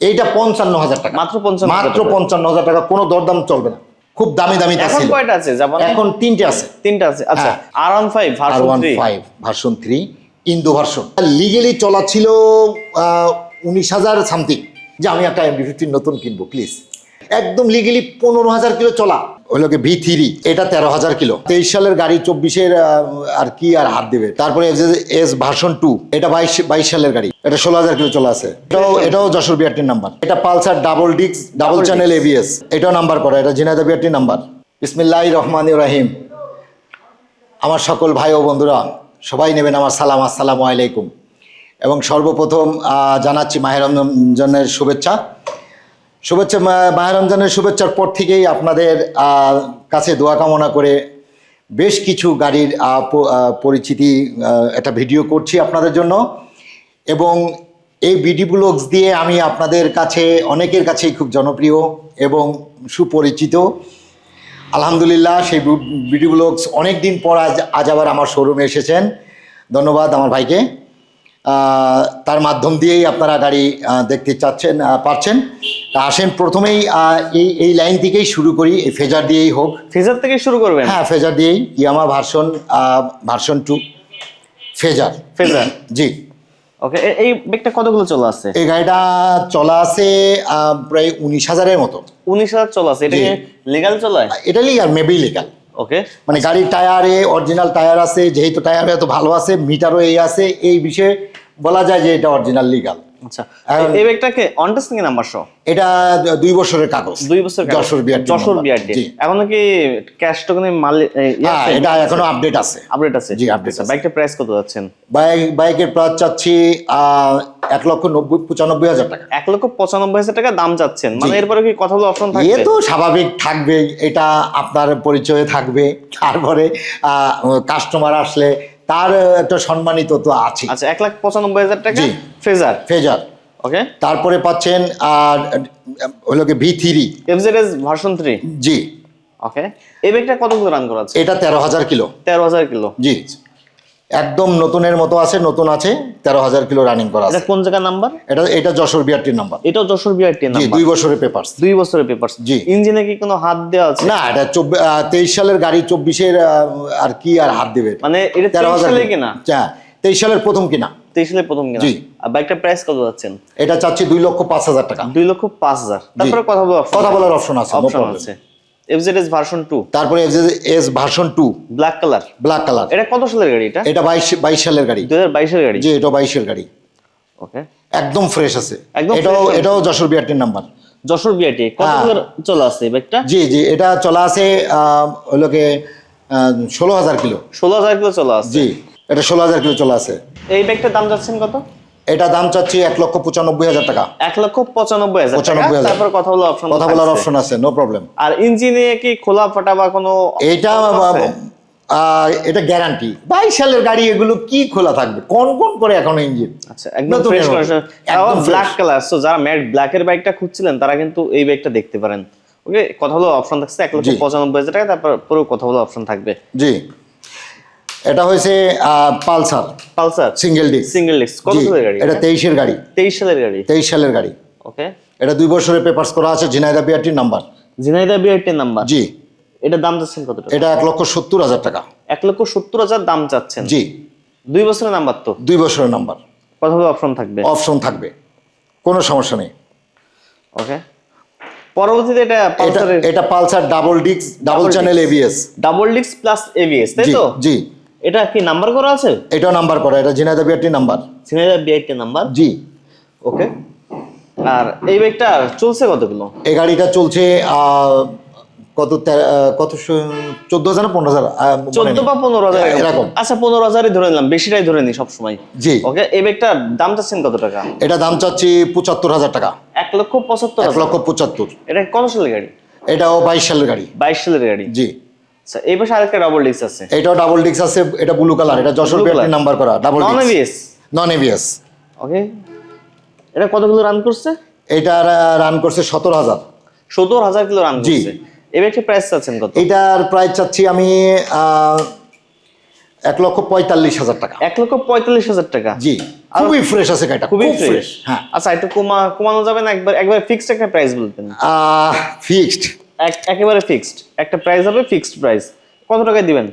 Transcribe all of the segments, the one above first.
এইটা পঞ্চান্ন হাজার টাকা। মাত্র পঞ্চান্ন মাত্র পঞ্চান্ন হাজার টাকা কোনো দরদাম চলবে না। খুব দামি দামি এখন কয়টা আছে? এখন তিনটে আছে। তিনটা আছে। আচ্ছা হ্যাঁ। আর ওয়ান ফাইভ আর one five version three Indo version legally চলা ছিল উনিশ হাজার সামথিং যে আমি একটা এমডি ফিফটিন নতুন কিনবো প্লিজ একদম লিগেলি পনেরো হাজার কিলো চলা। ওই লোকে ভি থ্রি এটা তেরো হাজার কিলো। তেইশ সালের গাড়ি চব্বিশের আর কি আর হাত দেবে। তারপরে এস ভার্সন টু এটা বাইশ বাইশ সালের গাড়ি। এটা ষোলো হাজার কিলো চলা আছে এটাও এটাও যশোর বিআরটির নাম্বার এটা পালসার ডাবল ডিক্স ডাবল চ্যানেল এবিএস এটাও নাম্বার করা এটা জিনাদা বিআরটির নাম্বার বিসমিল্লাহ রহমান রাহিম। আমার সকল ভাই ও বন্ধুরা সবাই নেবেন আমার সালাম। আসসালামু আলাইকুম। এবং সর্বপ্রথম আহ, জানাচ্ছি মাহের রমজানের শুভেচ্ছা। শুভেচ্ছা মাহের রমজানের শুভেচ্ছার পর থেকেই আপনাদের কাছে দোয়া কামনা করে বেশ কিছু গাড়ির পরিচিতি একটা ভিডিও করছি আপনাদের জন্য। এবং এই বিডি ব্লগস দিয়ে আমি আপনাদের কাছে, অনেকের কাছেই খুব জনপ্রিয় এবং সুপরিচিত। আলহামদুলিল্লাহ, সেই বিডি ব্লগস অনেক দিন পর আজ আজ আবার আমার শোরুমে এসেছেন। ধন্যবাদ আমার ভাইকে। তার মাধ্যম দিয়েই আপনারা গাড়ি দেখতে চাচ্ছেন পারছেন। তা আসেন প্রথমেই এই এই লাইন থেকেই শুরু করি। ফেজার দিয়েই হোক। ফিজার থেকে শুরু করবেন? হ্যাঁ ফেজার দিয়েই। Yamaha version version two. Fazer. Fazer? জি। ওকে এই ব্যাগটা কতগুলো চলে আছে? এই গাড়িটা চলা আছে প্রায় উনিশ হাজারের মতো। উনিশ হাজার চলে আছে। এটা। লিগাল চলায়? এটা লিগাল মেবি লিগাল ওকে মানে গাড়ির টায়ারে অরিজিনাল টায়ার আছে, যেহেতু টায়ার এত ভালো আছে মিটারও এই আছে, এই বিষয়ে বলা যায় যে এটা অরিজিনাল লিগাল আচ্ছা এই ব্যাগটাকে নাম্বার সহ? এটা দুই বছরের কাগজ। দুই বছর যশোর বিআরটি যশোর বিআরটি জি। এখন কি ক্যাশ টোকেনে মাল হ্যাঁ এটা এখনও আপডেট আছে। আপডেট আছে? জি, update আচ্ছা আছে। প্রাইস কত যাচ্ছেন? বাইক বাইকের প্রাইস চাচ্ছি এক লক্ষ নব্বই পঁচানব্বই হাজার টাকা। এক লক্ষ পঁচানব্বই হাজার টাকা দাম চাচ্ছেন মানে এরপরে কি এ তো স্বাভাবিক থাকবে এটা আপনার পরিচয়ে থাকবে। তারপরে কাস্টমার আসলে তার একটা সম্মানিত তো আছে আচ্ছা এক লাখ পঁচানব্বই হাজার টাকা। ফেজার। ফেজার। ওকে। তারপরে পাচ্ছেন আর হলো কি V three. FZS version three? জি। ওকে। এই ব্যাগটা কত রান করা আছে? এটা তেরো হাজার কিলো। তেরো হাজার কিলো। জি। একদম নতুনের মতো আছে নতুন আছে তেরো হাজার কিলো রানিং করা আছে। কোন জায়গার নাম্বার এটা এটা যশোর বিআরটির নাম্বার এটাও যশোর বিআরটি জি নাম্বার দুই বছরের পেপারস দুই বছরের পেপার জি। ইঞ্জিনে কি কোনো হাত দেওয়া আছে? না এটা তেইশ সালের গাড়ি চব্বিশের আর কি আর হাত দেবে মানে এটা তেরো হাজার কিনা? হ্যাঁ তেইশ সালের প্রথম কিনা। তেইশ সালে প্রথম কিনা? জি। আর বাইকটা প্রাইস কত যাচ্ছেন? এটা চাচ্ছি দুই লক্ষ পাঁচ হাজার টাকা। দুই লক্ষ পাঁচ হাজার। তারপরে কথা বলার কথা বলার অপশন আছে। অপশন আছে। এফজেডএস ভার্সন টু তারপরে S version two black colour black colour এটা কত সালের গাড়ি এটা? এটা বাইশ বাইশ সালের গাড়ি। দুই হাজার বাইশের গাড়ি? জি এটা বাইশের গাড়ি। ওকে একদম ফ্রেশ আছে। এটাও এটাও যশোর বিআরটির নাম্বার যশোর বিআরটি কত হ্যাঁ। করে চলে আসছে বাইকটা জি জি এটা চলা আছে ওগুলোকে ষোলো হাজার কিলো। ষোলো হাজার কিলো চলে আসছে জি এটা ষোলো হাজার কিলো চলা আছে। এই ব্যাগটার দাম যাচ্ছেন কত? এটা দাম চাচ্ছি এক লক্ষ পঁচানব্বই হাজার টাকা। এক লক্ষ পঁচানব্বই হাজার টাকা। 95,000 তারপর কথা বলার অপশন কথা বলার অপশন আছে নো প্রবলেম আর ইঞ্জিনে কি খোলা ফাটা বা কোনো এটা এটা গ্যারান্টি বাইশ সালের গাড়ি এগুলো কি খোলা থাকবে? কোন কোন করে এখন ইঞ্জিন আচ্ছা একদম ফ্রেশ একদম ব্ল্যাক কালার সো যারা ম্যাট ব্ল্যাকের বাইকটা খুঁজছিলেন তারা কিন্তু এই বাইকটা দেখতে পারেন। ওকে কথা হলো অপশন থাকছে এক লক্ষ পঁচানব্বই হাজার টাকা তারপর পুরো কথা হলো অপশন থাকবে। জি। এটা হয়েছে Pulsar. Pulsar. Single disc single disc কত সালের গাড়ি? এটা তেইশের গাড়ি। তেইশ সালের গাড়ি? তেইশ সালের গাড়ি। ওকে। এটা দুই বছরের পেপার্স করা আছে ঝিনাইদা বিআরটির নাম্বার ঝিনাইদা বিআরটির নাম্বার জি। এটার দাম চাচ্ছেন কত টাকা? এটা এক লক্ষ সত্তর হাজার টাকা। এক লক্ষ সত্তর হাজার দাম চাচ্ছেন? জি। দুই বছরের নাম্বার তো? দুই বছরের নাম্বার। কথা অপশন থাকবে? অপশন থাকবে। কোনো সমস্যা নেই। ওকে। পরবর্তীতে এটা এটা পালসারের এটা Pulsar double disc double channel ABS double disc plus ABS তাই জি তো? জি। এটা কি নাম্বার করা আছে? এটাও নাম্বার করা এটা ঝিনাইদা বিআরটির নাম্বার। Jhenaidah BRT number? জি। ওকে। আর এই বাইকটা চলছে কতগুলো? এই গাড়িটা চলছে কত কত চোদ্দ হাজার না পনেরো হাজার? চোদ্দ নেই। বা পনেরো হাজার? এরকম। আচ্ছা পনেরো হাজারই ধরে নিলাম বেশিটাই ধরে নি সবসময়। জি। ওকে এই বাইকটার দাম চাচ্ছেন কত টাকা? এটা দাম চাচ্ছি পঁচাত্তর হাজার টাকা। এক লক্ষ পঁচাত্তর এক লক্ষ পঁচাত্তর। এটা কত সালের গাড়ি? এটাও বাইশ সালের গাড়ি। বাইশ সালের গাড়ি? জি। আচ্ছা এই পাশে আরেকটা ডাবল ডিস্ক আছে। এটাও ডাবল ডিস্ক আছে এটা ব্লু কালার এটা যশোর Blue নাম্বার করা double non ABS non ABS okay এটা কতগুলো রান করছে? এটা রান করছে সতেরো হাজার। সত্তর হাজার কিলো রান। করছে। এই বাইকটার প্রাইস চাচ্ছেন কত? এটার প্রাইস চাচ্ছি আমি এক লক্ষ পঁয়তাল্লিশ হাজার টাকা। এক লক্ষ পঁয়তাল্লিশ হাজার টাকা? জি খুবই ফ্রেশ আছে গাড়িটা খুবই ফ্রেশ হ্যাঁ। আচ্ছা একটু কমা কমানো যাবে না? একবার একবার ফিক্সড একটা প্রাইস বলতেন। ফিক্সড একেবারে ফিক্সড একটা প্রাইস হবে ফিক্সড প্রাইস কত টাকায় দিবেন?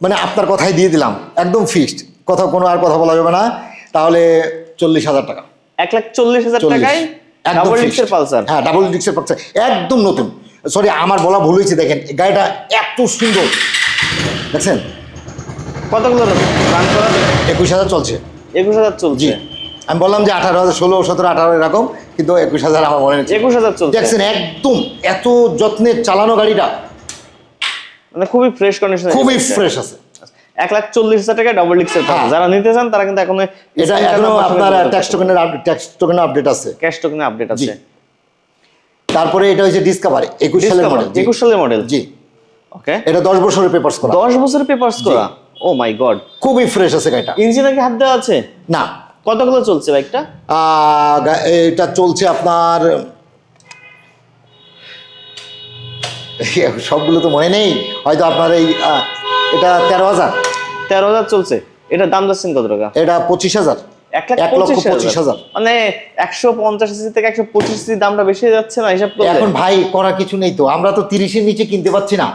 মানে আপনার কথাই দিয়ে দিলাম একদম ফিক্সড কথা কোনো আর কথা বলা যাবে না। তাহলে চল্লিশ হাজার টাকা। এক লাখ চল্লিশ হাজার টাকায় ডাবল। ডিক্সের পালসার হ্যাঁ ডাবল ডিক্সের পালসার একদম নতুন। সরি আমার বলা ভুল হয়েছে দেখেন। গাড়িটা এত সুন্দর। দেখছেন? কতগুলো রান করা? একুশ হাজার চলছে। একুশ হাজার চলছে। আমি বললাম যে আঠারো হাজার ষোলো সতেরো আঠারো এরকম কিন্তু একুশ হাজার আমার মনে হচ্ছে একুশ হাজার চলছে। দেখছেন একদম এত যত্নে চালানো গাড়িটা। মানে খুবই ফ্রেশ কন্ডিশন খুবই ফ্রেশ আছে। এক লাখ চল্লিশ হাজার টাকা ডাবল ডিক্সের। যারা নিতে চান তারা কিন্তু এখন এটা এখনও আপনার ট্যাক্স টোকেনের ট্যাক্স টোকেনের আপডেট আছে। ক্যাশ টোকেনে আপডেট আছে। তারপরে এটা হচ্ছে ডিসকাভার একুশ সালের মডেল একুশ সালের মডেল জি। ওকে এটা দশ বছরের পেপার্স করা। দশ বছরের পেপারস করা? ও মাই গড খুবই ফ্রেশ আছে গাড়িটা। ইঞ্জিনে কি হাত দেওয়া আছে? না। কতগুলো চলছে বাইকটা? এটা চলছে আপনার সবগুলো তো মনে নেই হয়তো আপনার এই এটা তেরো হাজার। তেরো হাজার চলছে। এটা দাম যাচ্ছেন কত টাকা? এটা পঁচিশ হাজার। মানে একশো পঞ্চাশ থেকে একশো পঁচিশ দামটা বেশি যাচ্ছে না হিসাব এখন ভাই করা কিছু নেই তো। আমরা তো তিরিশের নিচে কিনতে পাচ্ছি না।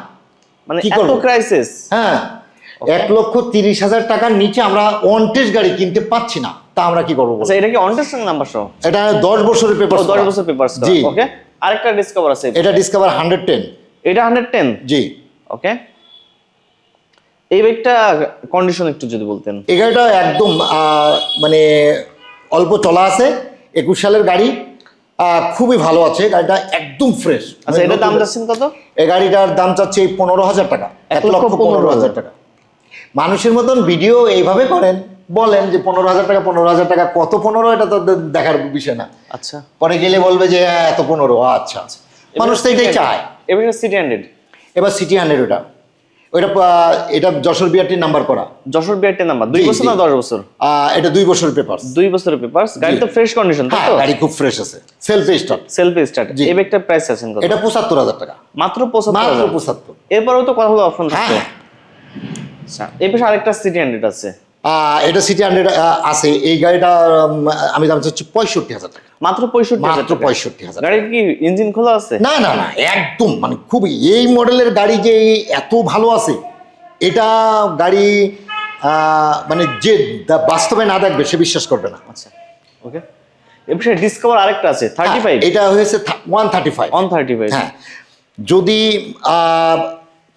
মানে এত ক্রাইসিস হ্যাঁ। এক লক্ষ তিরিশ হাজার টাকার নিচে আমরা ওয়ান্টেজ গাড়ি কিনতে পাচ্ছি না। তা আমরা কি করব আচ্ছা এটা কি অনটেস্টিং নাম্বার সহ এটা দশ বছরের পেপার ও, দশ বছর পেপারস জি। ওকে আরেকটা ডিসকভার আছে। এটা ডিসকভার হান্ড্রেড টেন এটা হান্ড্রেড টেন জি। ওকে এই বাইকটা কন্ডিশন একটু যদি বলতেন। এই গাড়িটা একদম মানে অল্প চলা আছে একুশ সালের গাড়ি খুবই ভালো আছে গাড়িটা একদম ফ্রেশ আচ্ছা এটার দাম যাচ্ছেন কত? এই গাড়িটার দাম চাচ্ছে পনেরো হাজার টাকা এক লক্ষ পনেরো হাজার টাকা। মানুষের মতন ভিডিও এইভাবে করেন। বলেন যে পনেরো হাজার টাকা পনেরো হাজার টাকা কত পনেরো এটা তো দেখার বিষয় না। আচ্ছা। পরে গেলে বলবে যে হ্যাঁ, এত পনেরো আচ্ছা। মানুষ তো এটাই চায়। এবার সিটি হান্ড্রেড এবার সিটি হান্ড্রেড ওটা। ওইটা এটা যশোর বিআরটির নাম্বার করা। যশোর বিআরটি নাম্বার দুই বছর। না দশ বছর? এটা দুই বছরের পেপার দুই বছরের পেপারস গাড়ি তো ফ্রেশ কন্ডিশন হ্যাঁ গাড়ি খুব ফ্রেশ আছে। Self start self start. এই ব্যাগটার প্রাইস আছেন কত? এটা পঁচাত্তর হাজার টাকা। মাত্র পঁচাত্তর মাত্র পঁচাত্তর। এরপরেও তো কথা হলো অপশন থাকতো হ্যাঁ আচ্ছা এই পাশে আরেকটা সিটি হান্ড্রেড আছে। এটা সিটি হান্ড্রেড আছে। এই গাড়িটা আমি দাম চাচ্ছি পঁয়ষট্টি হাজার টাকা। মাত্র পঁয়ষট্টি মাত্র পঁয়ষট্টি হাজার গাড়ির কি ইঞ্জিন খোলা আছে? না না না একদম মানে খুবই। এই মডেলের গাড়ি যে এত ভালো আছে এটা গাড়ি মানে যে বাস্তবে না দেখবে সে বিশ্বাস করবে না। আচ্ছা ওকে এর পাশে ডিসকভার আরেকটা আছে থার্টি ফাইভ হ্যাঁ, এটা হয়েছে one thirty five one thirty five হ্যাঁ যদি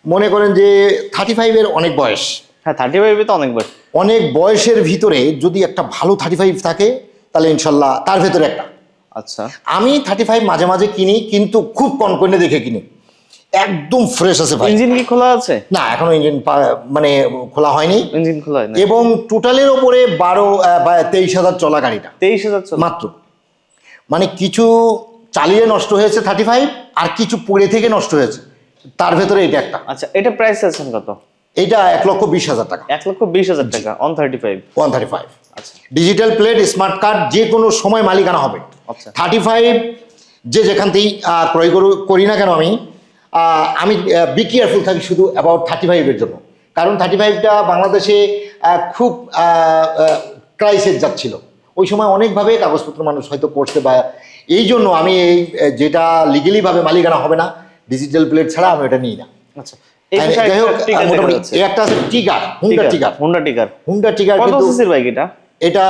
মনে করেন যে থার্টি ফাইভের অনেক বয়স। হ্যাঁ থার্টি ফাইভে তো অনেক বয়স। অনেক বয়সের ভিতরে যদি একটা ভালো থার্টি ফাইভ থাকে তাহলে ইনশাল্লাহ তার ভেতরে একটা। আচ্ছা। আমি থার্টি ফাইভ মাঝে মাঝে কিনি কিন্তু খুব কনকনে দেখে কিনি। একদম ফ্রেশ আছে ভাই। ইঞ্জিন কি খোলা আছে? না এখনও ইঞ্জিন মানে খোলা হয়নি। ইঞ্জিন খোলা হয় না এবং টোটালের ওপরে বারো বা তেইশ হাজার চলা গাড়িটা। তেইশ হাজার মাত্র। মানে কিছু চালিয়ে নষ্ট হয়েছে থার্টি ফাইভ আর কিছু পড়ে থেকে নষ্ট হয়েছে। তার ভেতরে এটা একটা। আচ্ছা এটা প্রাইস আছেন কত? এটা এক লক্ষ বিশ হাজার টাকা। এক লক্ষ বিশ হাজার টাকা one thirty five one thirty five আচ্ছা। ডিজিটাল প্লেট স্মার্ট কার্ড যে কোনো সময় মালিকানা হবে। আচ্ছা। থার্টি ফাইভ যে যেখান থেকেই ক্রয় করু- করি না কেন আমি আমি বি কেয়ারফুল থাকি শুধু অ্যাবাউট থার্টি ফাইভের জন্য। কারণ থার্টি ফাইভটা বাংলাদেশে খুব ক্রাইসিস যাচ্ছিল। ওই সময় অনেকভাবে কাগজপত্র মানুষ হয়তো করছে বা এই জন্য আমি এই যেটা লিগেলিভাবে মালিকানা হবে না ডিজিটাল প্লেট ছাড়া আমি এটা নিই না। আচ্ছা। টিকার একটা আছে হুন্ডা টিকার হুন্ডা কত সিসির বাইক এটা? এটা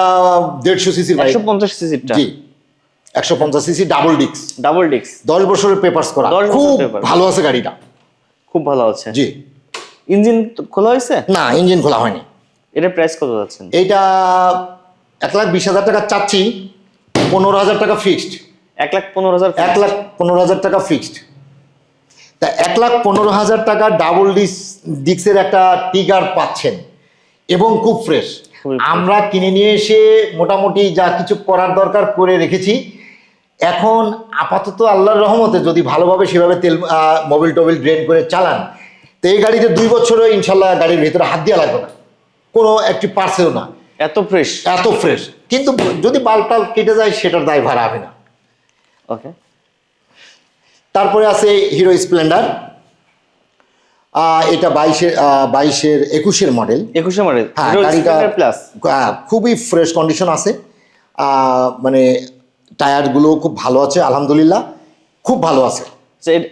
দেড়শো সিসির বাইক একশো পঞ্চাশ সিসিরটা জি। একশো পঞ্চাশ সিসি ডাবল ডিক্স ডাবল ডিস্ক দশ বছরের পেপার্স করা। খুব ভালো আছে গাড়িটা। খুব ভালো আছে। জি। ইঞ্জিন খোলা হয়েছে? না ইঞ্জিন খোলা হয়নি। এটা প্রাইস কত যাচ্ছেন? এইটা এক লাখ বিশ হাজার টাকা চাচ্ছি পনেরো হাজার টাকা ফিক্সড এক লাখ পনেরো হাজার এক লাখ পনেরো হাজার টাকা ফিক্সড তা এক লাখ পনেরো হাজার টাকা ডাবল ডিস ডিক্সের একটা টিগার পাচ্ছেন। এবং খুব ফ্রেশ আমরা কিনে নিয়ে এসে মোটামুটি যা কিছু করার দরকার করে রেখেছি। এখন আপাতত আল্লাহর রহমতে যদি ভালোভাবে সেভাবে তেল মোবিল টোবিল ড্রেন করে চালান তো এই গাড়িতে দুই বছরও ইনশাল্লাহ গাড়ির ভেতরে হাত দেওয়া লাগবে না। কোনো একটি পার্সেও না। এত ফ্রেশ এত ফ্রেশ কিন্তু যদি বাল্ব টাল্ব কেটে যায় সেটার দায় ভাড়া হবে না। ওকে তারপরে আছে হিরো স্প্লেন্ডার এটা বাইশের বাইশের একুশের মডেল একুশে মডেল হ্যাঁ গাড়িটা প্লাস হ্যাঁ, খুবই ফ্রেশ কন্ডিশন আছে। মানে টায়ারগুলো খুব ভালো আছে আলহামদুলিল্লাহ। খুব ভালো আছে।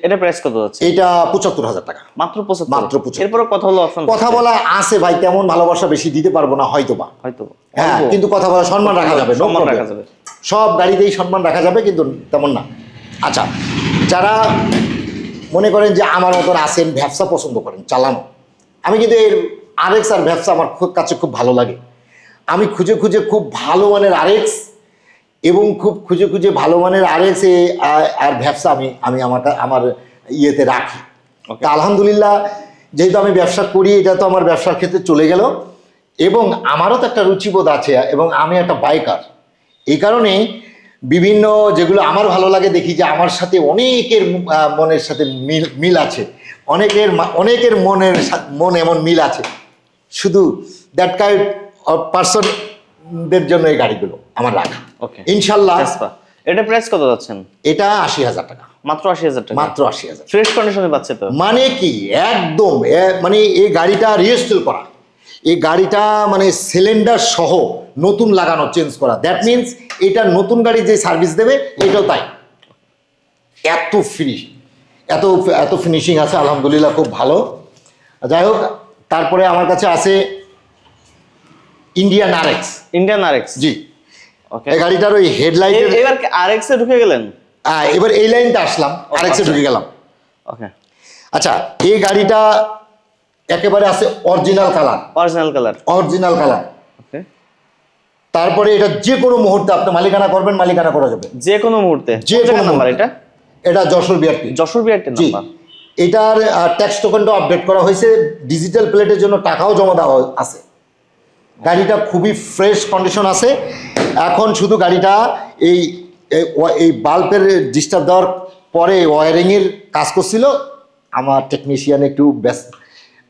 এটা প্রাইস কত যাচ্ছে? এইটা পঁচাত্তর হাজার টাকা। মাত্র পঁচাত্তর। মাত্র 75 এরপরে কথা হলো অপশন কথা বলা আছে ভাই তেমন ভালোবাসা বেশি দিতে পারব না হয়তো। বা হয়তো। হ্যাঁ কিন্তু কথা বলা সম্মান রাখা যাবে সম্মান রাখা যাবে। সব গাড়িতেই সম্মান রাখা যাবে কিন্তু তেমন না। আচ্ছা যারা মনে করেন যে আমার মতন আসেন ব্যবসা পছন্দ করেন চালানো। আমি কিন্তু এর আরেক্স আর ব্যবসা আমার খুব কাছে খুব ভালো লাগে। আমি খুঁজে খুঁজে খুব ভালো মানের আরেক্স এবং খুব খুঁজে খুঁজে ভালো মানের আরেক্স আর ব্যবসা আমি আমি আমার আমার ইয়েতে রাখি. আলহামদুলিল্লাহ যেহেতু আমি ব্যবসা করি এটা তো আমার ব্যবসার ক্ষেত্রে চলে গেল। এবং আমারও তো একটা রুচিবোধ আছে এবং আমি একটা বাইকার এই কারণে বিভিন্ন যেগুলো আমার ভালো লাগে দেখি যে আমার সাথে অনেকের মনের সাথে মিল মিল আছে। অনেকের অনেকের মনের মন এমন মিল আছে। শুধু দ্যাট কাইন্ড অফ পার্সনদের জন্য এই গাড়িগুলো আমার রাখা। ওকে ইনশাল্লাহ এটা প্রাইস কত যাচ্ছেন? এটা আশি হাজার টাকা। মাত্র আশি হাজার টাকা? মাত্র আশি হাজার। ফ্রেশ কন্ডিশনে পাচ্ছে তো? মানে কি? একদম মানে এই গাড়িটা রিস্টল করা। এই গাড়িটা মানে সিলিন্ডার সহ নতুন লাগানো চেঞ্জ করা। দ্যাট মিনস এটা নতুন গাড়ি যে সার্ভিস দেবে এটাও তাই। এত ফিনিশ এত এত ফিনিশিং আছে আলহামদুলিল্লাহ খুব ভালো। যাই হোক তারপরে আমার কাছে আছে ইন্ডিয়ান আরএক্স ইন্ডিয়ান আরএক্স জি। ওকে এই গাড়িটার ওই হেডলাইটের এবার আরএক্স এ ঢুকে গেলেন? এবার এই লাইনটা আসলাম আরেক্সে ঢুকে গেলাম। ওকে আচ্ছা এই গাড়িটা একেবারে আছে original colour original colour original colour okay তারপরে এটা যে কোনো মুহূর্তে আপনি মালিকানা করবেন মালিকানা করা যাবে। যে কোনো মুহূর্তে। যে কোন নাম্বার এটা? এটা যশোর বিআরটি যশোর বিআরটি জি। নাম্বার এটার ট্যাক্স টোকেনটা আপডেট করা হয়েছে। ডিজিটাল প্লেটের জন্য টাকাও জমা দেওয়া আছে। গাড়িটা খুবই ফ্রেশ কন্ডিশন আছে। এখন শুধু গাড়িটা এই এই এই বাল্বের ডিস্টার্ব দেওয়ার পরে ওয়ারিংয়ের কাজ করছিল। আমার টেকনিশিয়ান একটু ব্যস্ত।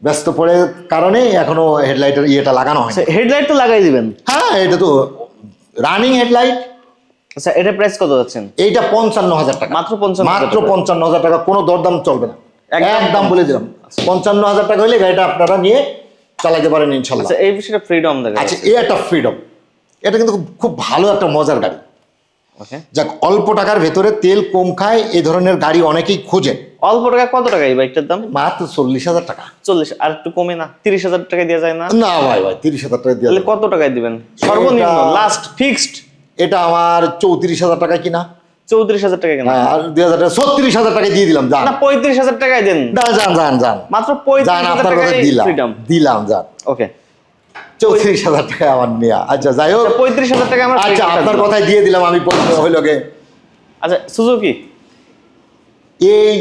ব্যস্ত পড়ে কারণে এখনও হেডলাইটের ইয়েটা লাগানো হয় হেডলাইট তো লাগাই দিবেন? হ্যাঁ এটা তো রানিং হেডলাইট আচ্ছা এটা প্রাইস কত যাচ্ছেন? এইটা পঞ্চান্ন হাজার টাকা। মাত্র 55,000 মাত্র পঞ্চান্ন হাজার টাকা কোনো দরদাম চলবে না। একদম। বলে দিলাম। পঞ্চান্ন হাজার টাকা হলে গাড়িটা আপনারা নিয়ে চালাতে পারেন ইনশাল্লাহ। আচ্ছা এই বিষয়টা ফ্রিডম দেখা আচ্ছা এই একটা ফ্রিডম এটা কিন্তু খুব- ভালো একটা মজার গাড়ি। ওকে যাক অল্প টাকার ভেতরে তেল কম খায় এই ধরনের গাড়ি অনেকেই খোঁজেন অল্প টাকা কত টাকা এই বাইকটার দাম? মাত্র চল্লিশ হাজার টাকা। চল্লিশ আর একটু কমে না তিরিশ হাজার টাকা দেওয়া যায় না? না ভাই ভাই তিরিশ হাজার টাকা দিয়ে কত টাকায় দিবেন? সর্বনিম্ন লাস্ট ফিক্সড এটা আমার চৌত্রিশ হাজার টাকা কিনা। চৌত্রিশ হাজার টাকা কেনা? হ্যাঁ, আর দুই হাজার টাকা ছত্রিশ হাজার টাকা দিয়ে দিলাম যান না পঁয়ত্রিশ হাজার টাকায় দেন। যান যান যান যান মাত্র পঁয়ত্রিশ হাজার টাকায় দিলাম। দিলাম যান ওকে চৌত্রিশ হাজার টাকা আমার নেওয়া আচ্ছা যাই হোক। পঁয়ত্রিশ হাজার টাকা আমার আচ্ছা আপনার। কথাই দিয়ে দিলাম আমি হইল গে। আচ্ছা সুজুকি এই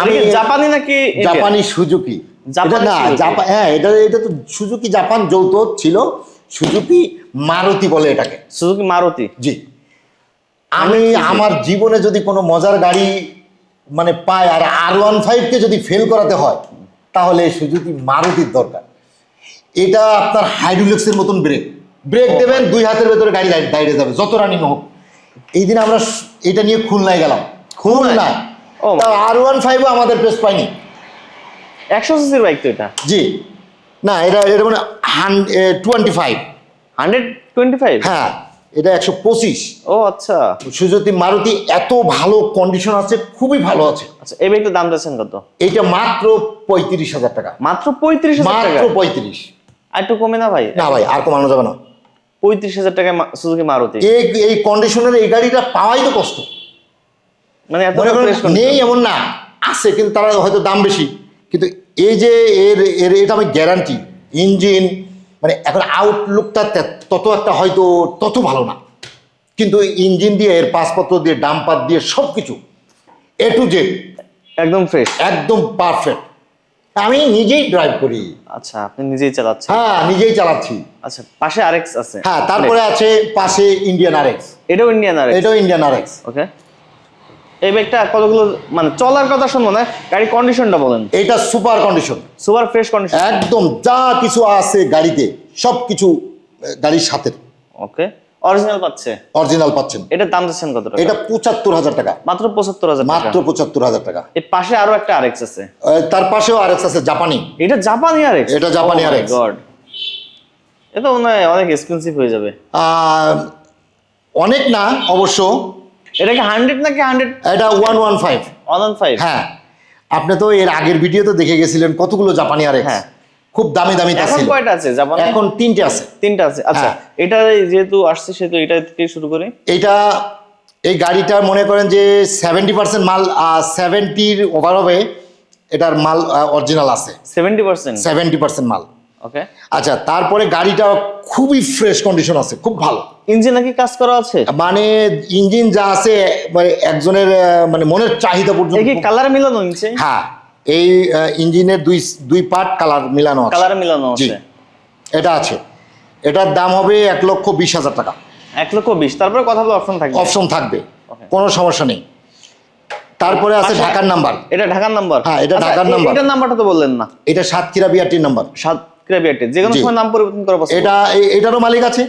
আমি জাপানি নাকি জাপানি সুজুকি। এটা না জাপান হ্যাঁ এটা এটা তো সুজুকি জাপান যৌথ ছিল। সুজুকি মারুতি বলে এটাকে। সুজুকি মারুতি? জি। আমি আমার জীবনে যদি কোনো মজার গাড়ি মানে পাই আর আর ওয়ান ফাইভকে যদি ফেল করাতে হয় তাহলে সুজুকি মারুতির দরকার। এটা আপনার হাইড্রোলিক্সের মতন ব্রেক ব্রেক দেবেন দুই হাতের ভেতরে গাড়ি দাঁড়িয়ে যাবে। যত রানিং হোক। এই দিন আমরা এটা নিয়ে খুলনায় গেলাম। খুলনা আর ওয়ান ফাইভও আমাদের পেস পাইনি একশো সিসির বাইক তো এটা? জি। না এটা এটা মানে twenty five hundred twenty five? হ্যাঁ এটা একশো পঁচিশ। ও আচ্ছা। সুজুকি মারুতি এত ভালো কন্ডিশন আছে খুবই ভালো আছে। আচ্ছা এই বাইকটার দাম যাচ্ছেন কত? এইটা মাত্র পঁয়ত্রিশ হাজার টাকা। মাত্র পঁয়ত্রিশ হাজার মাত্র পঁয়ত্রিশ। আর একটু কমে না ভাই? না ভাই আর কমানো যাবে না। পঁয়ত্রিশ হাজার টাকায় সুজুকি মারুতি। এই এই কন্ডিশনের এই গাড়িটা পাওয়াই তো কষ্ট। মানে। নেই এমন না আছে কিন্তু তারা হয়তো দাম বেশি। কিন্তু এই যে এর এর এটা আমি গ্যারান্টি ইঞ্জিন মানে এখন আউটলুকটা তত একটা হয়তো তত ভালো না। কিন্তু ইঞ্জিন দিয়ে এর পাসপত্র দিয়ে ডাম্পার দিয়ে সব কিছু এ টু জেড একদম ফ্রেশ একদম পারফেক্ট আমি নিজেই ড্রাইভ করি। আচ্ছা আপনি নিজেই চালাচ্ছেন। হ্যাঁ নিজেই চালাচ্ছি। আচ্ছা পাশে আরেক্স আছে। হ্যাঁ তারপরে আছে পাশে ইন্ডিয়ান আরএক্স এটাও ইন্ডিয়ান আরেক্স এটাও ইন্ডিয়ান আরএক্স ওকে এই বাইকটা কতগুলো মানে চলার কথা শুনব না গাড়ি কন্ডিশনটা বলেন। এটা super condition super fresh condition একদম যা কিছু আছে গাড়িতে সব কিছু গাড়ির সাথে। ওকে অরিজিনাল পাচ্ছে? অরিজিনাল পাচ্ছেন। এটার দাম দিচ্ছেন কত টাকা? এটা পঁচাত্তর হাজার টাকা। মাত্র পঁচাত্তর হাজার মাত্র পঁচাত্তর হাজার টাকা। এর পাশে আরও একটা আরেক্স আছে। তার পাশেও আরেকস আছে জাপানি। এটা জাপানি আরেক্স? এটা জাপানি RX গড এটা মনে হয় অনেক এক্সপেন্সিভ হয়ে যাবে। আহ, অনেক না অবশ্য। এটা কি হান্ড্রেড নাকি হান্ড্রেড এটা one one five one one five হ্যাঁ। আপনি তো এর আগের ভিডিও ভিডিওতে দেখে গেছিলেন কতগুলো জাপানি আরেকস হ্যাঁ। খুব দামি দামি তা এখন কয়টা আছে জাপানি এখন তিনটে আছে। তিনটা আছে। আচ্ছা হ্যাঁ। এটা যেহেতু আসছে সেহেতু এটা থেকে শুরু করি। এটা এই গাড়িটা মনে করেন যে সেভেন্টি পার্সেন্ট মাল সেভেন্টির ওভার হবে। এটার মাল অরিজিনাল আছে। সেভেন্টি পার্সেন্ট সেভেন্টি পার্সেন্ট মাল। ওকে আচ্ছা তারপরে গাড়িটা খুবই ফ্রেশ কন্ডিশন আছে খুব ভালো। ইঞ্জিন নাকি কাজ করা আছে? মানে ইঞ্জিন যা আছে মানে একজনের মানে মনের চাহিদা পর্যন্ত কি কালার মিলানো নিচে হ্যাঁ এই ইঞ্জিনের দুই দুই পার্ট কালার মিলানো আছে। কালার মিলানো আছে। এটা আছে। এটার দাম হবে এক লক্ষ বিশ হাজার টাকা। এক লক্ষ বিশ। তারপরে কথা বলে অপশন থাকবে? অপশন থাকবে। কোনো সমস্যা নেই। তারপরে আছে আচ্ছা। ঢাকার নাম্বার এটা ঢাকার নাম্বার হ্যাঁ, এটা আচ্ছা, ঢাকার নাম্বার। এটার নাম্বারটা তো বললেন না। এটা সাতক্ষীরা বিআরটির নাম্বার সাত ক্রেবিয়াটে যে কোনো সময় নাম পরিবর্তন করা possible? এটা এটারও মালিক আছে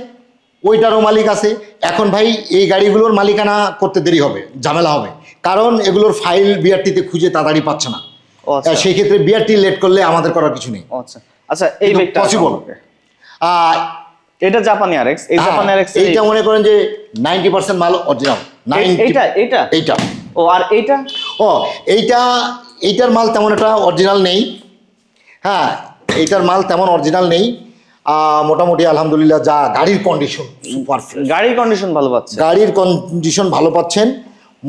ওইটারও মালিক আছে। এখন ভাই এই গাড়িগুলোর মালিকানা করতে দেরি হবে ঝামেলা হবে। কারণ এগুলোর ফাইল বিআরটিতে খুঁজে তাড়াতাড়ি পাচ্ছে না। ও আচ্ছা। সেই ক্ষেত্রে বিআরটি লেট করলে আমাদের করার কিছু নেই। আচ্ছা। আচ্ছা এই ব্যাগটা। আর এটা জাপানি আরএক্স এই হ্যাঁ, জাপানি আরএক্স এইটা মনে করেন যে নাইনটি পার্সেন্ট মাল অরিজিনাল এইটা এইটা? এইটা। ও আর এইটা? ও এইটা এইটার মাল তেমন একটা অরিজিনাল নেই। হ্যাঁ এইটার মাল তেমন অরিজিনাল নেই। মোটামুটি আলহামদুলিল্লাহ যা গাড়ির কন্ডিশন সুপার গাড়ির কন্ডিশন ভালো পাচ্ছে গাড়ির কন্ডিশন ভালো পাচ্ছেন।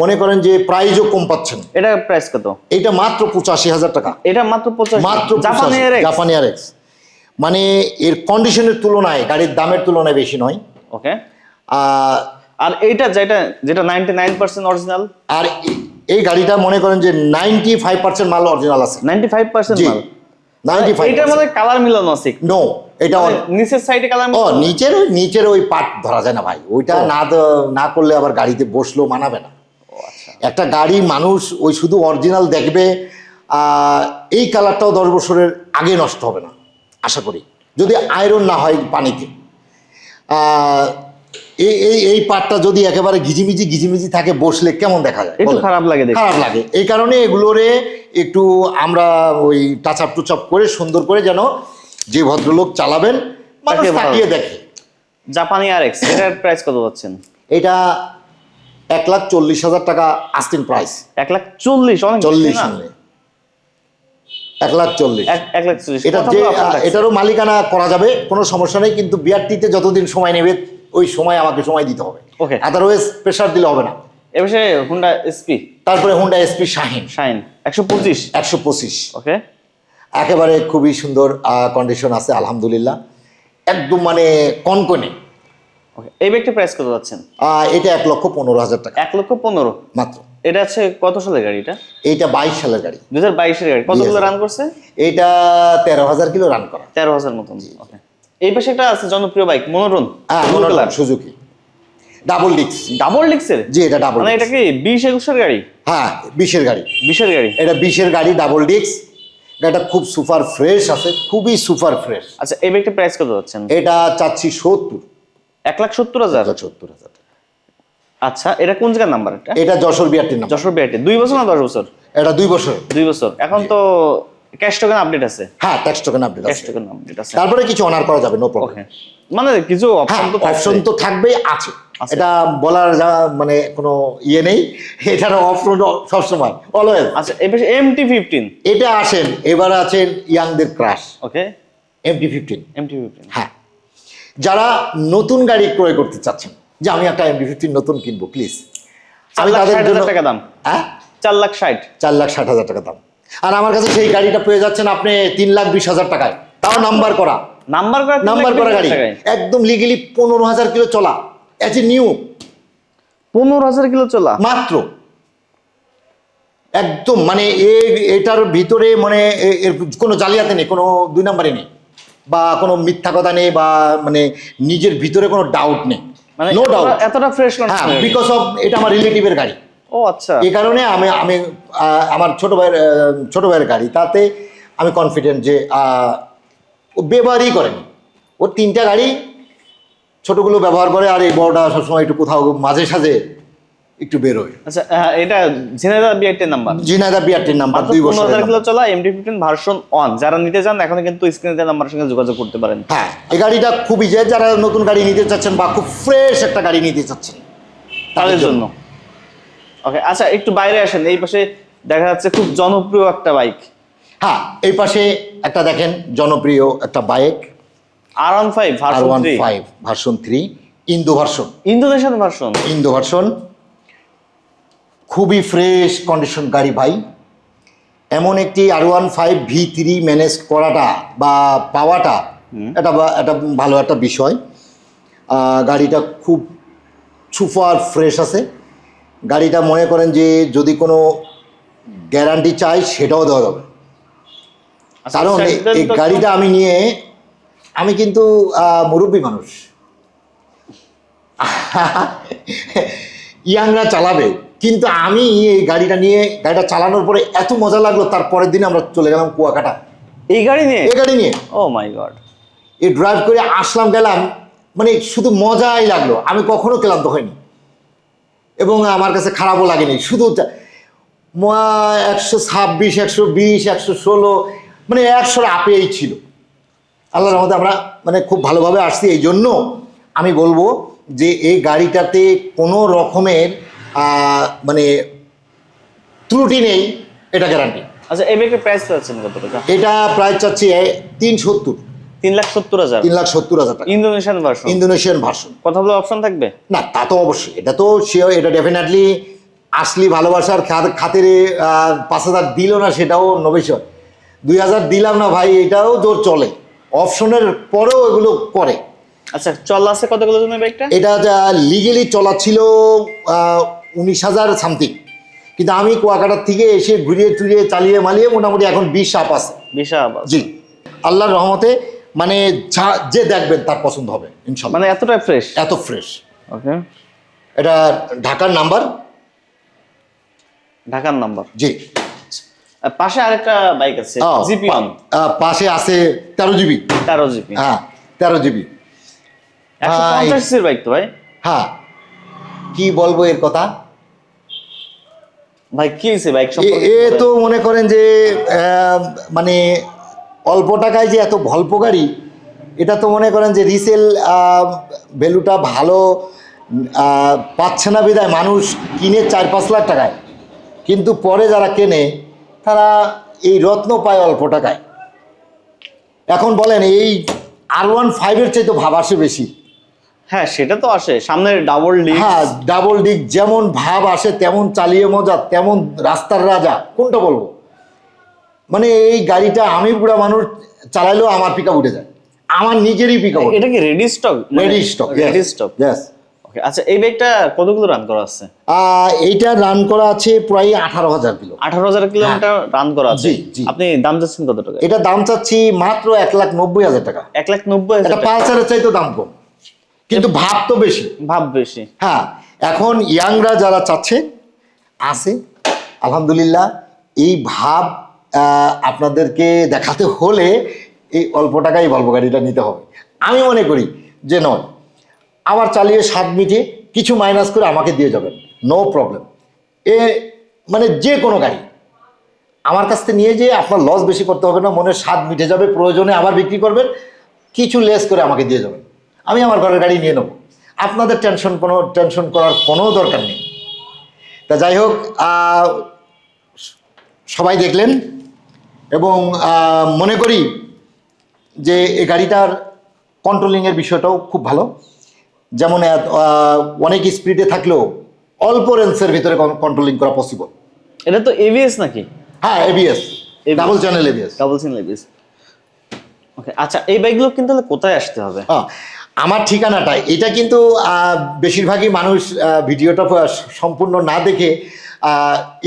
মনে করেন যে প্রাইজও কম পাচ্ছেন। এটা প্রাইস কত? এটা মাত্র পঁচাশি হাজার টাকা। এটা মাত্র পঁচাশি। মাত্র জাপানি আর এক্স মানে এর কন্ডিশনের তুলনায় গাড়ির দামের তুলনায় বেশি নয়। ওকে আর এইটা যেটা যেটা নাইনটি নাইন পার্সেন্ট অরিজিনাল আর এই গাড়িটা মনে করেন যে নাইনটি ফাইভ পার্সেন্ট মাল অরিজিনাল আছে। নাইনটি ফাইভ পার্সেন্ট মাল? নাইনটি ফাইভ এটার মধ্যে কালার মিলানো আছে নো এটা নিচের সাইডে কালার ও নিচের ওই নিচের ওই পার্ট ধরা যায় না ভাই। ওইটা না না করলে আবার গাড়িতে বসলেও মানাবে না। আচ্ছা। একটা গাড়ি মানুষ ওই শুধু অরিজিনাল দেখবে এই কালারটাও দশ বছরের আগে নষ্ট হবে না আশা করি। যদি আয়রন না হয় পানিতে। এই এই এই পার্টটা যদি একেবারে ঘিজিমিজি ঘিজিমিজি থাকে বসলে কেমন দেখা যায়? একটু খারাপ লাগে খারাপ লাগে। এই কারণে এগুলোরে একটু আমরা ওই টাচ আপ টুচ আপ করে সুন্দর করে যেন যে ভদ্রলোক চালাবেন মানুষ তাকিয়ে দেখে। জাপানি আরএক্স এটার প্রাইস কত পাচ্ছেন এটা এক লাখ চল্লিশ হাজার টাকা আস্তিন প্রাইস এক লাখ চল্লিশ অনেক চল্লিশ এক লাখ চল্লিশ। এক- লাখ চল্লিশ। এটা যে। এটারও মালিকানা করা যাবে কোনো সমস্যা নেই কিন্তু বিআরটিতে যতদিন সময় নেবে ওই সময় আমাকে সময় দিতে হবে। Okay. আদারওয়াইজ প্রেশার দিলে হবে না। এবার হুন্ডা এসপি তারপরে হুন্ডা এসপি শাহিন। শাইন একশো পঁচিশ? একশো পঁচিশ। ওকে একেবারে খুবই সুন্দর কন্ডিশন আছে আলহামদুলিল্লাহ। একদম মানে কনকনে। ওকে এই ব্যাগটির প্রাইস কত যাচ্ছেন? এটা এক লক্ষ পনেরো হাজার টাকা। এক লক্ষ পনেরো? মাত্র। এটা আছে কত সালের গাড়ি এটা? এইটা বাইশ সালের গাড়ি। দু হাজার বাইশের গাড়ি। কতগুলো Yes. রান করছে? এইটা তেরো হাজার কিলো রান করা। তেরো হাজার মতন। ওকে এই পাশে একটা আছে জনপ্রিয় বাইক মনোরন হ্যাঁ সুজুকি ডাবল ডিক্স ডাবল ডিক্সের জি এটা ডাবল মানে এটা কি বিশ একুশের গাড়ি? হ্যাঁ বিশের গাড়ি। বিশের গাড়ি? এটা বিশের গাড়ি ডাবল ডিক্স এটা খুব সুপার ফ্রেশ আছে খুবই সুপার ফ্রেশ আচ্ছা এই বাইকটা প্রাইস কত যাচ্ছেন? এটা চাচ্ছি সত্তর। এক লাখ সত্তর হাজার? সত্তর হাজার। আচ্ছা এটা কোন জায়গার নাম্বার এটা? এটা যশোর বিআরটির নাম যশোর বিআরটি। দুই বছর না দশ বছর? এটা দুই বছর। দুই বছর। এখন তো ক্যাশ টোকেন আপডেট আছে। হ্যাঁ tax token update cash token update আছে। তারপরে কিছু অনার করা যাবে নো প্রবলেম মানে কিছু অপশন তো অপশন তো থাকবেই আছে। আছে। এটা বলার যা- মানে কোনো ইয়ে নেই। এটার অপশন সবসময় অলওয়েজ আচ্ছা পাশে এমটি ফিফটিন এটা আসেন এবার আছেন ইয়াংদের crush okay MT fifteen MT fifteen হ্যাঁ। যারা নতুন গাড়ি ক্রয় করতে চাচ্ছেন যে আমি একটা এমটি ফিফটিন নতুন কিনবো প্লিজ আমি তাদের জন্য টাকা দাম। হ্যাঁ? চার লাখ ষাট। চার লাখ ষাট হাজার টাকা দাম। আর আমার কাছে সেই গাড়িটা পেয়ে যাচ্ছেন আপনি তিন লাখ বিশ হাজার টাকায়। তাও নাম্বার করা। নাম্বার করা নাম্বার করা গাড়ি। একদম লিগেলি পনেরো হাজার কিলো চলা। এজ এ নিউ পনেরো হাজার কিলো চলা? মাত্র। একদম মানে এটার ভিতরে মানে এর কোনো জালিয়াতে নেই কোনো দুই নাম্বারে নেই। বা কোনো মিথ্যা কথা নেই বা মানে নিজের ভিতরে কোনো ডাউট নেই। মানে নো এতটা- ডাউট এতটা ফ্রেশ হ্যাঁ বিকজ অফ এটা আমার রিলেটিভের গাড়ি। ও আচ্ছা। এই কারণে আমি আমি আমার ছোট ভাইয়ের ছোট ভাইয়ের গাড়ি তাতে আমি কনফিডেন্ট যে ও ব্যবহারই করেনি। ওর তিনটা গাড়ি ছোটগুলো ব্যবহার করে আর এই বড়টা সবসময় একটু কোথাও মাঝে সাঝে একটু বেরোয় আচ্ছা এটা ঝিনাইদা বিআরটির নাম্বার জিনাদা বিআরটির নাম্বার দুই পনেরো হাজার বছর কিলো চলা এমডি ফিফটিন ভার্সন ওয়ান যারা নিতে চান এখন কিন্তু স্ক্রিনে দেওয়া নাম্বারের সঙ্গে যোগাযোগ করতে পারেন। হ্যাঁ এই গাড়িটা খুবই যে যারা নতুন গাড়ি নিতে চাচ্ছেন বা খুব ফ্রেশ একটা গাড়ি নিতে চাচ্ছেন তাদের জন্য। ওকে আচ্ছা একটু বাইরে আসেন। এই পাশে দেখা যাচ্ছে খুব জনপ্রিয় একটা বাইক। হ্যাঁ এই পাশে একটা দেখেন জনপ্রিয় একটা bike. R one five R one five version three Indo version Indonesian version Indo version খুবই ফ্রেশ কন্ডিশন গাড়ি ভাই। এমন একটি R one five V three manage করাটা বা পাওয়াটা এটা এটা ভালো একটা বিষয়। গাড়িটা খুব সুপার ফ্রেশ আছে। গাড়িটা মনে করেন যে যদি কোনো গ্যারান্টি চাই সেটাও দেওয়া যাবে। কারণ এই- গাড়িটা আমি নিয়ে আমি কিন্তু আহ, মুরব্বী মানুষ। ইয়াংরা চালাবে। কিন্তু আমি এই গাড়িটা নিয়ে গাড়িটা চালানোর পরে এত মজা লাগল তার পরের দিন আমরা চলে গেলাম কুয়াকাটা। এই গাড়ি নিয়ে? এই গাড়ি নিয়ে। ও মাই গড এই ড্রাইভ করে আসলাম গেলাম মানে শুধু মজাই লাগল। আমি কখনো ক্লান্ত হয়নি এবং আমার কাছে খারাপও লাগেনি। শুধু একশো ছাব্বিশ একশো বিশ একশো ষোলো মানে একশোর আপেই ছিল। আল্লাহর রহমতে আমরা মানে খুব ভালোভাবে আসছি। এই জন্য আমি বলব যে এই গাড়িটাতে কোনো রকমের মানে ত্রুটি নেই এটা গ্যারান্টি আচ্ছা প্রাইস কত টাকা? এটা প্রায় চাচ্ছি তিন সত্তর। তিন লাখ সত্তর হাজার। তিন লাখ সত্তর হাজার টাকা। ইন্দোনেশিয়ান ভার্সন ইন্দোনেশিয়ান ভার্সন কথা বলে অপশন থাকবে? না তা তো অবশ্যই। এটা তো সে এটা ডেফিনেটলি আসলি ভালোবাসার খাত- খাতিরে পাঁচ হাজার দিল না সেটাও বিষয় দুই হাজার দিলাম না ভাই এটাও জোর চলে। অপশনের পরেও এগুলো করে। আচ্ছা চল আছে কত কিলো জন্য বাইকটা এটা যা লিগেলি চলা ছিল উনিশ হাজার সামথিং কিন্তু আমি কুয়াকাটার থেকে এসে ঘুরিয়ে টুরিয়ে চালিয়ে মালিয়ে মোটামুটি এখন বিশ আপ আছে। বিশাল জি। আল্লাহর রহমতে মানে যা যে দেখবেন তার পছন্দ হবে ইনশাল্লাহ। মানে এতটা ফ্রেশ এত ফ্রেশ ওকে এটা ঢাকার নাম্বার? ঢাকার নাম্বার? জি। পাশে আরেকটা বাইক আছে জিপি পাশে আছে তেরো জিবি। তেরো জিপি হ্যাঁ তেরো জিবি। একশো পঞ্চাশ বাইক তো ভাই? হ্যাঁ। কি বলব এর কথা? ভাই কি হয়েছে বাইক এ- তো মনে করেন যে মানে অল্প টাকায় যে এত ভল্প গাড়ি এটা তো মনে করেন যে রিসেল ভ্যালুটা ভালো পাচ্ছে না বিদায় মানুষ কিনে চার পাঁচ লাখ টাকায়। কিন্তু পরে যারা কেনে তারা এই রত্ন পায় অল্প টাকায়। এখন বলেন এই আর ওয়ান ফাইভের চাইতে ভাব আসে বেশি। হ্যাঁ সেটা তো আসে। সামনে ডাবল ডিস্ক হ্যাঁ ডাবল ডিক যেমন ভাব আসে তেমন চালিয়ে মজা তেমন রাস্তার রাজা কোনটা বলব? মানে এই গাড়িটা আমি বুড়া মানুষ চালাইলেও আমার পিক উঠে যায়। আমার নিজেরই পিক এটা কি ready stock ready stock ready stock yes okay আচ্ছা এই বাইকটা কতগুলো রান করা আছে? এইটা রান করা আছে প্রায় আঠারো হাজার কিলো। আঠারো হাজার কিলোমিটার রান করা আছে। আপনি দাম যাচ্ছেন কত টাকা? এটা দাম চাচ্ছি মাত্র এক লাখ নব্বই হাজার টাকা। এক লাখ নব্বই হাজার। পালসারের চাইতে দাম কম। কিন্তু ভাব তো বেশি। ভাব বেশি। হ্যাঁ এখন ইয়াংরা যারা চাচ্ছে আছে আলহামদুলিল্লাহ এই ভাব আপনাদেরকে দেখাতে হলে এই অল্প টাকায় ভলভো গাড়িটা নিতে হবে। আমি মনে করি যে নয়, আবার চালিয়ে স্বাদ মিটে কিছু মাইনাস করে আমাকে দিয়ে যাবেন। নো প্রবলেম এ মানে যে কোনো গাড়ি। আমার কাছ থেকে নিয়ে যেয়ে আপনার লস বেশি করতে হবে না মনে স্বাদ মিটে যাবে, প্রয়োজনে আবার বিক্রি করবেন, কিছু লেস করে আমাকে দিয়ে যাবেন। আমি আমার ঘরের গাড়ি নিয়ে নেব। আপনাদের টেনশন কোনো টেনশন করার কোনো দরকার নেই। তা যাই হোক সবাই দেখলেন। এবং মনে করি যে এই গাড়িটার কন্ট্রোলিংয়ের বিষয়টাও খুব ভালো। যেমন অনেক স্পিডে থাকলেও অল্প রেঞ্জের ভিতরে কন্ট্রোলিং করা পসিবল এটা তো এবিএস নাকি? হ্যাঁ ABS double channel ABS double scene ABS okay আচ্ছা এই বাইকগুলো কিন্তু কোথায় আসতে হবে? হ্যাঁ আমার ঠিকানাটা এটা কিন্তু বেশিরভাগই মানুষ ভিডিওটা সম্পূর্ণ না দেখে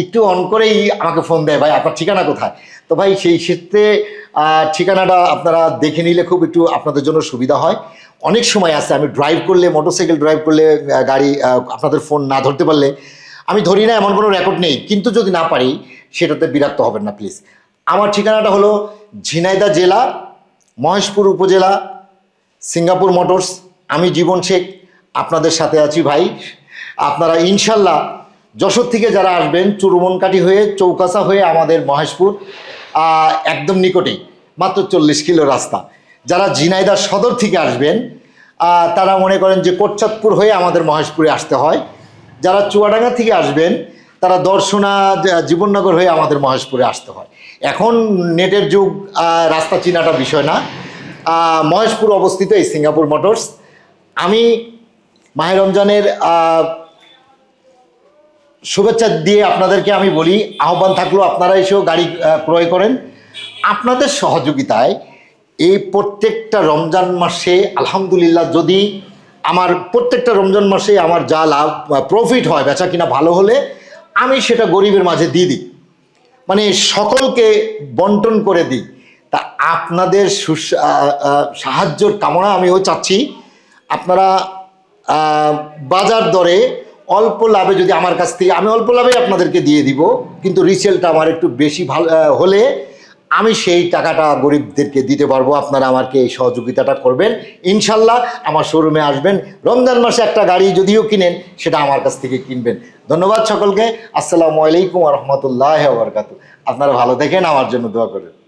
একটু অন করেই আমাকে ফোন দেয় ভাই আপনার ঠিকানা কোথায়? তো ভাই সেই ক্ষেত্রে ঠিকানাটা আপনারা দেখে নিলে খুব একটু আপনাদের জন্য সুবিধা হয়। অনেক সময় আছে, আমি ড্রাইভ করলে মোটরসাইকেল ড্রাইভ করলে গাড়ি আপনাদের ফোন না ধরতে পারলে, আমি ধরি না, এমন কোনো রেকর্ড নেই। কিন্তু যদি না পারি, সেটাতে বিরক্ত হবেন না প্লিজ আমার ঠিকানাটা হলো ঝিনাইদা জেলা, মহেশপুর উপজেলা, সিঙ্গাপুর মোটরস। আমি জীবন শেখ, আপনাদের সাথে আছি ভাই। আপনারা ইনশাল্লাহ যশোর থেকে যারা আসবেন, চুরমনকাঠি হয়ে চৌকাসা হয়ে আমাদের মহেশপুর একদম নিকটেই, মাত্র চল্লিশ কিলো রাস্তা। যারা ঝিনাইদার সদর থেকে আসবেন তারা মনে করেন যে কোটচাঁদপুর হয়ে আমাদের মহেশপুরে আসতে হয়। যারা চুয়াডাঙ্গা থেকে আসবেন, তারা দর্শনা জীবননগর হয়ে আমাদের মহেশপুরে আসতে হয়। এখন নেটের যুগ রাস্তা চিনাটা বিষয় না। মহেশপুর অবস্থিত এই সিঙ্গাপুর মোটরস। আমি মাহের রমজানের শুভেচ্ছা দিয়ে আপনাদেরকে আমি বলি, আহ্বান থাকলেও আপনারা এসেও গাড়ি ক্রয় করেন। আপনাদের সহযোগিতায় এই প্রত্যেকটা রমজান মাসে, আলহামদুলিল্লাহ, যদি আমার প্রত্যেকটা রমজান মাসে আমার যা লাভ প্রফিট হয়, বেচা কিনা ভালো হলে আমি সেটা গরিবের মাঝে দিয়ে দিই। মানে সকলকে বন্টন করে দিই। তা আপনাদের সাহায্যর কামনা আমিও চাচ্ছি। আপনারা বাজার দরে অল্প লাভে যদি আমার কাছ থেকে, আমি অল্প লাভে আপনাদেরকে দিয়ে দিব, কিন্তু রিসেলটা আমার একটু বেশি ভালো হলে আমি সেই টাকাটা গরিবদেরকে দিতে পারব, আপনারা আমাকে এই সহযোগিতাটা করবেন। ইনশাল্লাহ আমার শোরুমে আসবেন। রমজান মাসে একটা গাড়ি যদিও কিনেন, সেটা আমার কাছ থেকে কিনবেন। ধন্যবাদ সকলকে। আসসালামু আলাইকুম রহমতুল্লাহ বরকাত আপনারা ভালো দেখেন আমার জন্য দোয়া করেন।